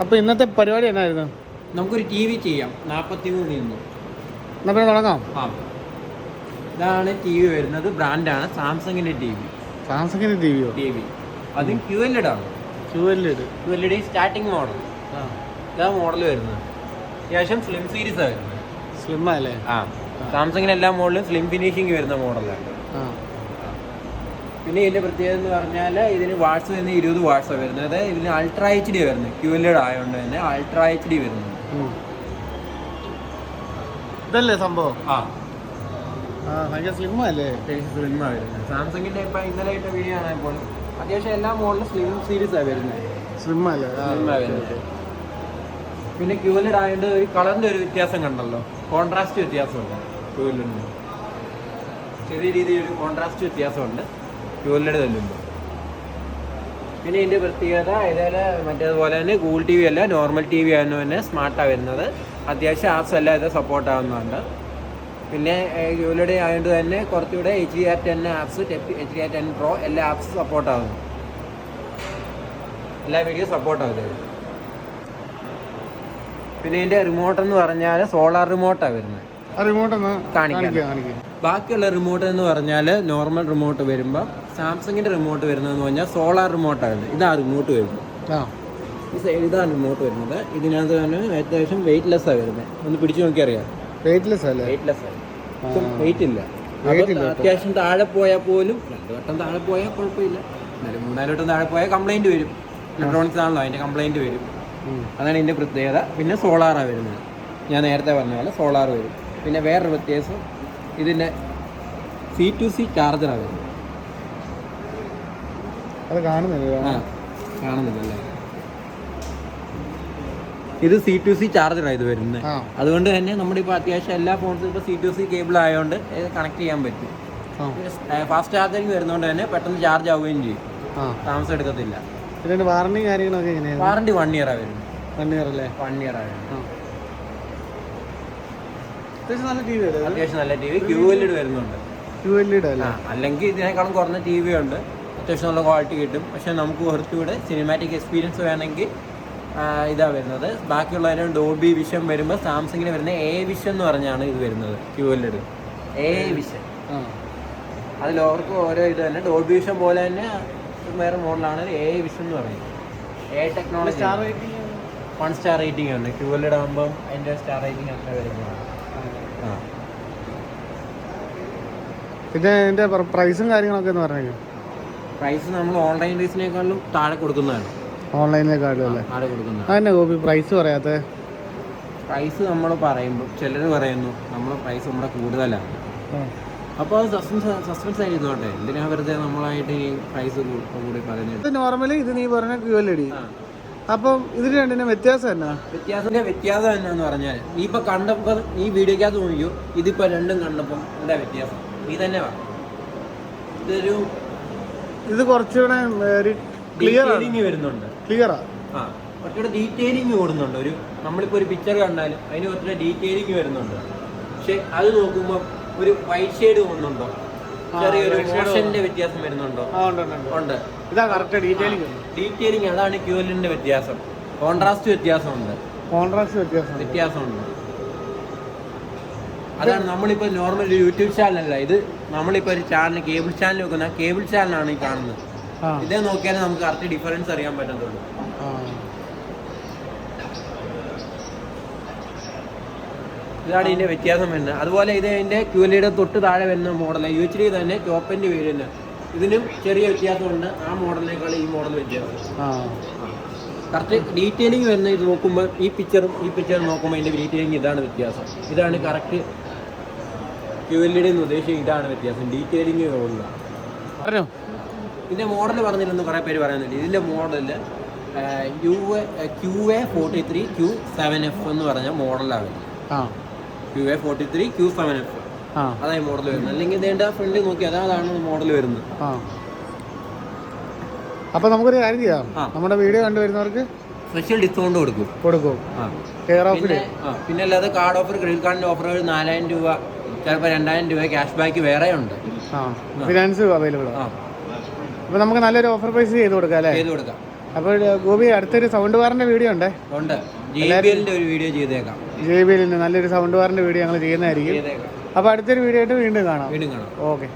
അപ്പോൾ ഇന്നത്തെ പരിപാടി എന്നായിരുന്നു? നമുക്കൊരു ടി വി ചെയ്യാം. നാൽപ്പത്തി മൂന്ന് ഇന്ന് നമ്മൾ തുടങ്ങാം. ആ. ഇതാണ് ടി വി വരുന്നത്. ബ്രാൻഡാണ് സാംസങ്ങിന്റെ ടി വി. സാംസങ്ങിന്റെ ടി വിയോ? T V. അതും ക്യു എൽ ആണ് Q L E D Q L starting model ആ. ഇതാ മോഡൽ വരുന്നത്. അത്യാവശ്യം സ്ലിം സീരീസ് ആണ് വരുന്നത്. സ്ലിം അല്ലേ? ആ. സാംസങ്ങിന് എല്ലാ മോഡലും സ്ലിം ഫിനിഷിങ് വരുന്ന മോഡലാണ് ആ. പിന്നെ ഇതിന്റെ പ്രത്യേകത എന്ന് പറഞ്ഞാൽ ഇതിന് വാട്സ് തന്നെ ഇരുപത് വാട്സാണ് വരുന്നത്. ഇതിന് അൾട്രാ എച്ച് ഡി വരുന്നത്. ക്യൂ എൽ ആയതുകൊണ്ട് തന്നെ അൾട്രാ എച്ച് ഡി വരുന്നത്. ഇതല്ലേ സംഭവം? ആ. സാംസങ്ങിന്റെ ഇപ്പം ഇന്നലെ ഇട്ട വീഡിയോ ആണെങ്കിൽ പോലും അത്യാവശ്യം എല്ലാ മോഡലും സ്ലിം സീരീസ് ആണ് വരുന്നത്. സ്ലിം അല്ലേ? ആ, Slim വരുന്നത്. പിന്നെ ക്യൂലഡ് ആയത് ആയതുകൊണ്ട് ഒരു കളറിന്റെ ഒരു വ്യത്യാസം കണ്ടല്ലോ. കോൺട്രാസ്റ്റ് വ്യത്യാസമുണ്ട് ക്യൂലിന് ചെറിയ രീതിയിൽ ഒരു കോൺട്രാസ്റ്റ് വ്യത്യാസമുണ്ട്. എല്ലിയുടെ തല്ലുമ്പോൾ പിന്നെ ഇതിന്റെ പ്രത്യേകത ഏതായാലും മറ്റേതുപോലെ തന്നെ ഗൂഗിൾ ടി വി അല്ല നോർമൽ ടി വി ആയിരുന്നു തന്നെ സ്മാർട്ടാണ് വരുന്നത്. അത്യാവശ്യം ആപ്സ് എല്ലാം ഇത് സപ്പോർട്ട് ആവുന്നുണ്ട്. പിന്നെ ജോലിയുടെ ആയതുകൊണ്ട് തന്നെ കുറച്ചുകൂടെ H D R ten apps H D R ten pro എല്ലാ ആപ്സ് സപ്പോർട്ട് ആവുന്നു. എല്ലാ വീഡിയോ സപ്പോർട്ട് ആവുന്നത് പിന്നെ ഇതിന്റെ റിമോട്ട് എന്ന് പറഞ്ഞാൽ സോളാർ റിമോട്ടാണ് വരുന്നത്. കാണിക്കാം. ബാക്കിയുള്ള റിമോട്ട് എന്ന് പറഞ്ഞാൽ നോർമൽ റിമോട്ട് വരുമ്പോൾ സാംസങ്ങിന്റെ റിമോട്ട് വരുന്നതെന്ന് പറഞ്ഞാൽ സോളാർ റിമോട്ടാണ് ഇതാ റിമോട്ട് വരുന്നത്. ആ. ഈ സൈഡ് ഇതാണ് റിമോട്ട് വരുന്നത്. ഇതിനകത്ത് തന്നെ ഏകദേശം വെയിറ്റ്ലെസ് ആണ് വരുന്നത്. ഒന്ന് പിടിച്ചു നോക്കി അറിയാം. വെയിറ്റ്ലെസ് അല്ലേ? വെയിറ്റ്ലെസ് ആണ്. വെയിറ്റ് ഇല്ല. അത്യാവശ്യം താഴെ പോയാൽ പോലും രണ്ട് വട്ടം താഴെ പോയാൽ കുഴപ്പമില്ല. എന്നാലും മൂന്നാൽ വട്ടം താഴെ പോയാൽ കംപ്ലൈന്റ് വരും. ഇലക്ട്രോണിക്സ് ആണല്ലോ അതിന്റെ കംപ്ലൈന്റ് വരും. അതാണ് ഇതിന്റെ പ്രത്യേകത. പിന്നെ സോളാറാണ് വരുന്നത്. ഞാൻ നേരത്തെ പറഞ്ഞ പോലെ സോളാർ വരും. പിന്നെ വേറൊരു വ്യത്യാസം. ഇതിന്റെ സി ടു സി ചാർജറാണ് വരുന്നത് അത് കാണുന്നില്ല ആ കാണുന്നില്ലല്ലേ? ഇത് സി ടു സി ചാർജറാണ് ഇത് വരുന്നത് അതുകൊണ്ട് തന്നെ നമ്മുടെ ഇപ്പോൾ അത്യാവശ്യം എല്ലാ ഫോൺസും ഇപ്പോൾ സി ടു സി കേബിൾ ആയതുകൊണ്ട് ഇത് കണക്ട് ചെയ്യാൻ പറ്റും. ഫാസ്റ്റ് ചാർജിങ് വരുന്നതുകൊണ്ട് തന്നെ പെട്ടെന്ന് ചാർജ് ആവുകയും ചെയ്യും. താമസം എടുക്കത്തില്ല. ഇതിന്റെ വാറണ്ടി കാര്യങ്ങളൊക്കെ എങ്ങനെയാണ് വാറണ്ടി വൺ ഇയറാണ് വരുന്നത് വൺ ഇയർ അല്ലേ? വൺ ഇയർ വരുന്നത് ആ. അത്യാവശ്യം നല്ല ടി വി അത്യാവശ്യം നല്ല T V Q L id വരുന്നുണ്ട്. ക്യൂ എൽ ഇഡ് അല്ല? അല്ലെങ്കിൽ ഇതിനേക്കാളും കുറഞ്ഞ ടി വി ഉണ്ട്. അത്യാവശ്യം നല്ല ക്വാളിറ്റി കിട്ടും. പക്ഷേ നമുക്ക് കുറച്ചുകൂടെ സിനിമാറ്റിക് എക്സ്പീരിയൻസ് വേണമെങ്കിൽ ഇതാണ് ഇതാ വരുന്നത്. ബാക്കിയുള്ളതിന് ഡോബി വിഷൻ വരുമ്പോൾ സാംസങ്ങിന് വരുന്ന എ വിഷൻ എന്ന് പറഞ്ഞാണ് ഇത് വരുന്നത് Q L E D A vision ഓർക്ക് ഓരോ ഇത് തന്നെ. ഡോബി വിഷൻ പോലെ തന്നെ വേറെ മോഡലാണ് എ വിഷൻ എന്ന് പറയുന്നത്. A technology star rating one star rating ഉണ്ട് ക്യൂ എൽ ആകുമ്പം അതിന്റെ സ്റ്റാർ റേറ്റിംഗ് അത്ര വരുന്നതാണ്. പിന്നെ ഇതിന്റെ പ്രൈസും കാര്യങ്ങളൊക്കെ എന്ന് പറഞ്ഞു പ്രൈസ് നമ്മൾ ഓൺലൈൻ റേസിനേക്കാളും താഴെ കൊടുക്കുന്നതാണ്. ഓൺലൈനിലേക്കാളും അല്ലേ? താഴെ അതന്നെ ഗോപി പ്രൈസ് പറയാത്ത? പ്രൈസ് നമ്മൾ പറയുമ്പോൾ ചിലർ പറയുന്നു നമ്മൾ പ്രൈസ് നമ്മുടെ കൂടുതലാണ്. അപ്പോൾ അത് സസ്പെൻസ് സസ്പെൻസ് ആയിരുന്നോട്ടെ എന്തിനാ വെറുതെ നമ്മളായിട്ട് ഈ പ്രൈസ് കൂടി പറയുന്നത്? നോർമലി ഇത് നീ പറഞ്ഞ ക്യൂ ആ. അപ്പം ഇതിന് രണ്ടിനും വ്യത്യാസം എന്നാ? വ്യത്യാസത്തിന്റെ വ്യത്യാസം എന്നാന്ന് പറഞ്ഞാൽ നീ ഇപ്പൊ കണ്ടപ്പോ ഈ വീഡിയോക്കകത്ത് നോക്കിയോ ഇതിപ്പോ രണ്ടും കണ്ടപ്പം എന്താ വ്യത്യാസം? നീ തന്നെ ഇതൊരു ഇത് കുറച്ചുകൂടെ ക്ലിയർ വരുന്നുണ്ട്. ക്ലിയറാ ആ. കുറച്ചുകൂടെ ഡീറ്റെയിലിംഗ് കൂടുന്നുണ്ട് ഒരു നമ്മളിപ്പോ ഒരു പിക്ചർ കണ്ടാലും അതിന് കുറച്ചുകൂടെ ഡീറ്റെയിലിംഗ് വരുന്നുണ്ട്. പക്ഷെ അത് നോക്കുമ്പോൾ ഒരു വൈറ്റ് ഷെയ്ഡ് തോന്നുന്നുണ്ടോ ചെറിയൊരു മോഷന്റെ വ്യത്യാസം വരുന്നുണ്ടോ? ഉണ്ട് ഇതാ കറക്റ്റ് ഡീറ്റെയിലിംഗ് ഡീറ്റെയിലിംഗ് അതാണ് ക്യൂലിന്റെ വ്യത്യാസം. കോൺട്രാസ്റ്റ് വ്യത്യാസമുണ്ട്. കോൺട്രാസ്റ്റ് വ്യത്യാസം. വ്യത്യാസമുണ്ട്. അതാണ് നമ്മളിപ്പോൾ നോർമൽ ഒരു യൂട്യൂബ് ചാനലല്ല ഇത് നമ്മളിപ്പോൾ ഒരു ചാനൽ കേബിൾ ചാനൽ വെക്കുന്ന കേബിൾ ചാനലാണ് ഈ കാണുന്നത്. ഇതേ നോക്കിയാലേ നമുക്ക് കറക്റ്റ് ഡിഫറൻസ് അറിയാൻ പറ്റത്തുള്ളൂ. ഇതാണ് ഇതിന്റെ വ്യത്യാസം വരുന്നത്. അതുപോലെ ഇത് ഇതിന്റെ ക്യൂലിയുടെ തൊട്ട് താഴെ വരുന്ന മോഡൽ യു എച്ച് ഡി തന്നെ ടോപ്പിന്റെ വരുന്നത്. ഇതിനും ചെറിയ വ്യത്യാസമുണ്ട്. ആ മോഡലിനേക്കാൾ ഈ മോഡൽ വ്യത്യാസം. കറക്റ്റ് ഡീറ്റെയിലിംഗ് വരുന്ന ഇത് നോക്കുമ്പോൾ ഈ പിക്ചറും ഈ പിക്ചറും നോക്കുമ്പോൾ ഇതിന്റെ ഡീറ്റെയിലിംഗ് ഇതാണ് വ്യത്യാസം. ഇതാണ് കറക്റ്റ് ക്യു എൽ ഇതാണ് വ്യത്യാസം. ഡീറ്റെയിലിംഗ് ഉള്ള. പറഞ്ഞോ. ഇതിന്റെ മോഡൽ പറഞ്ഞില്ലെന്ന് കുറേ പേര് പറയുന്നുണ്ട്. ഇതിന്റെ model U A Q A forty three Q seven F എന്ന് പറഞ്ഞ മോഡലാണ് ആ. Q A forty three Q seven F അതായി മോഡൽ വരുന്നത്. അല്ലെങ്കിൽ ഇതിന്റെ ഫ്രണ്ടിൽ നോക്കി അതാണ് മോഡൽ വരുന്നത്. അപ്പൊ നമുക്കൊരു കാര്യം ചെയ്യാം. നമ്മുടെ വീഡിയോ കണ്ടുവരുന്നവർക്ക് സ്പെഷ്യൽ ഡിസ്കൗണ്ട് കൊടുക്കും. കൊടുക്കും. കെയർ പിന്നെ അല്ലാതെ കാർഡ് ഓഫർ ക്രെഡിറ്റ് കാർഡിന്റെ ഓഫർ നാലായിരം രൂപ ചിലപ്പോൾ രണ്ടായിരം രൂപ ക്യാഷ് ബാക്ക് വേറെ ഉണ്ട്. ഫിനാൻസ് അവൈലബിൾ ആ. അപ്പൊ നമുക്ക് നല്ലൊരു ഓഫർ പ്രൈസ് ചെയ്ത് കൊടുക്കാം അല്ലേ? ചെയ്ത് കൊടുക്കാം. അപ്പോൾ ഗോപി അടുത്തൊരു സൗണ്ട് ബാറിന്റെ വീഡിയോ ഉണ്ട്? ഉണ്ട്. ഒരു വീഡിയോ ചെയ്തേക്കാം. ജെ ബി എല്ലിന്റെ നല്ലൊരു സൗണ്ട് ബാറിന്റെ വീഡിയോ ഞങ്ങൾ ചെയ്യുന്നതായിരിക്കും. അപ്പോൾ അടുത്തൊരു വീഡിയോ ആയിട്ട് വീണ്ടും കാണാം. വീണ്ടും കാണാം. ഓക്കെ.